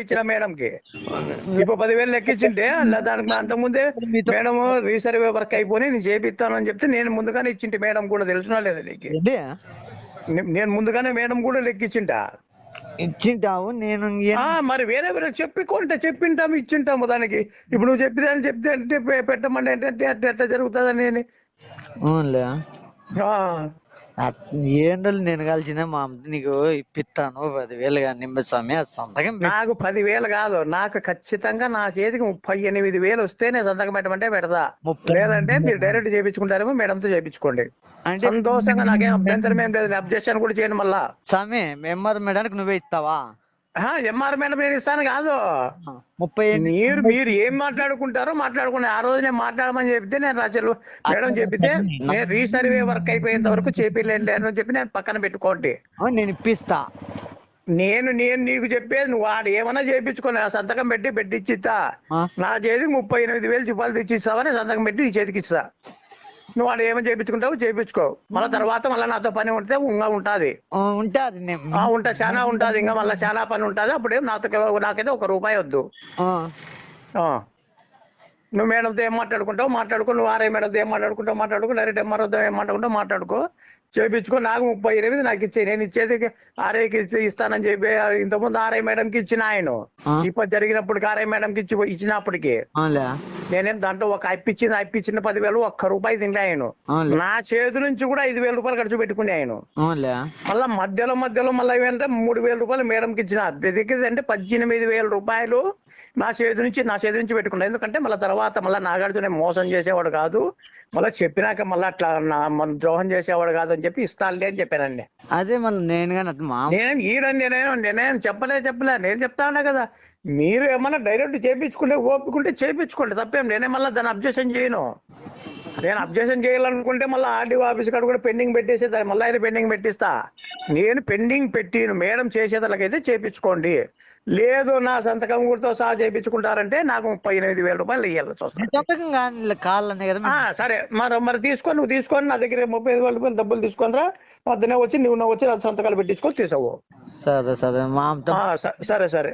ఇచ్చిన మేడంకి. ఇప్పుడు పదివేలు లెక్కించింటే అలా దానికి అంతకుముందే మేడం రీసర్వే వర్క్ అయిపోయి నేను చేపిస్తాను అని చెప్తే నేను ముందుగానే ఇచ్చింటి మేడం కూడా తెలిసినా లేదు నీకు. నేను ముందుగానే మేడం కూడా లెక్కించింటా. ఇచ్చింటావు నేను మరి వేరే వేరే చెప్పుకుంటే చెప్పింటాము ఇచ్చింటాము దానికి. ఇప్పుడు నువ్వు చెప్పిదాన్ని చెప్తే అంటే పెట్టమంటే అంటే అంటే ఎట్లా జరుగుతుందని ఏంటో నేను కలిసిన మా నీకు ఇప్పిస్తాను పదివేలు కానీ అది సంతకం నాకు పదివేలు కాదు నాకు ఖచ్చితంగా నా చేతికి ముప్పై ఎనిమిది వేలు వస్తే నేను సంతకం పెట్టమంటే పెడతా. ముప్పై లేదంటే మీరు డైరెక్ట్ చేయించుకుంటారేమో మేడంతో చేయించుకోండి అంటే సంతోషంగా నాకేం అభ్యంతరం ఏం లేదు అబ్జెక్షన్ కూడా చేయను మళ్ళా. స్వామి ఎంఆర్ మేడానికి నువ్వే ఇస్తావా? ఎంఆర్ మేడం నేను ఇస్తాను కాదు. ముప్పై మీరు మీరు ఏం మాట్లాడుకుంటారో మాట్లాడుకుని ఆ రోజు నేను మాట్లాడమని చెప్తే నేను రాజలు మేడం చెప్తే నేను రీసర్వే వర్క్ అయిపోయేంత వరకు చేపిలేండి అని చెప్పి నేను పక్కన పెట్టుకోండి. నేను ఇప్పిస్తా. నేను నేను నీకు చెప్పేది నువ్వు వాడు ఏమన్నా చేయించుకొని ఆ సంతకం పెట్టి పెట్టిచ్చిస్తా నా చేతికి ముప్పై ఎనిమిది వేలు రూపాయలు తెచ్చిస్తావని సంతకం పెట్టి నీ చేతికి ఇస్తా. నువ్వు వాడు ఏమో చేయించుకుంటావు చేయించుకో మళ్ళీ తర్వాత మళ్ళీ నాతో పని ఉంటే ఇంకా ఉంటుంది. ఉంటాది ఉంటా చాలా ఉంటుంది. ఇంకా మళ్ళీ చాలా పని ఉంటుంది. అప్పుడేం నాతో నాకైతే ఒక రూపాయి వద్దు. నువ్వు మేడంతో ఏం మాట్లాడుకుంటావు? మాట్లాడుకో. నువ్వు ఆర్ఐ మేడంతో ఏం మాట్లాడుకుంటావు? మాట్లాడుకో. డైరెక్ట్ ఎంఆర్ఓతో ఏం మాట్లాడుకుంటావు? మాట్లాడుకో. చేపించుకో. నాకు ముప్పై ఎనిమిది నాకు ఇచ్చే నేను ఇచ్చేది ఆర్ఐకి ఇస్తానని చెప్పి ఇంతకుముందు ఆర్ఐ మేడంకి ఇచ్చిన ఆయన. ఇప్పుడు జరిగినప్పటికి ఆర్ఐ మేడంకి ఇచ్చి ఇచ్చినప్పటికి. నేనేం దాంట్లో ఒక అప్పిచ్చింది అప్పిచ్చిన పదివేలు ఒక్క రూపాయి తింటే ఆయన నా చేతి నుంచి కూడా ఐదు వేల రూపాయలు ఖర్చు పెట్టుకునే ఆయన మళ్ళా మధ్యలో మధ్యలో మళ్ళీ ఏంటంటే మూడు వేల రూపాయలు మేడంకి ఇచ్చిన. అంటే పద్దెనిమిది వేల రూపాయలు నా చేతి నుంచి నా చేతి నుంచి పెట్టుకున్నా. ఎందుకంటే మళ్ళీ తర్వాత మళ్ళీ నాగార్జున మోసం చేసేవాడు కాదు. మళ్ళీ చెప్పినాక మళ్ళీ అట్లా మన ద్రోహం చేసేవాడు కాదు అని చెప్పి ఇస్తానులే అని చెప్పానండి. అదే మళ్ళీ నేను కానీ నేనేం ఈడని నేనేం నేనేం చెప్పలే చెప్పలే. నేను చెప్తా ఉన్నా కదా. మీరు ఏమన్నా డైరెక్ట్ చేపించుకుంటే ఓపుకుంటే చేపించుకోండి. తప్పేం నేనే మళ్ళీ దాన్ని అబ్జెక్షన్ చేయను. నేను అబ్జెక్షన్ చేయాలనుకుంటే మళ్ళీ ఆర్డీఓ ఆఫీస్ కాడ కూడా పెండింగ్ పెట్టేసి మళ్ళీ ఆయన పెండింగ్ పెట్టిస్తా. నేను పెండింగ్ పెట్టిను మేడం చేసేదానికైతే చేపించుకోండి. లేదు నా సంతకం కూడా సహా చేపించుకుంటారంటే నాకు ముప్పై ఎనిమిది వేల రూపాయలు ఇవ్వాల్సి వస్తుంది సరే మరి మరి తీసుకొని నువ్వు తీసుకొని నా దగ్గర ముప్పై ఐదు వేల రూపాయలు డబ్బులు తీసుకొని రా. పొద్దునే వచ్చి నువ్వు వచ్చి సంతకాలు పెట్టించుకొని తీసావు సరే సరే సరే సరే.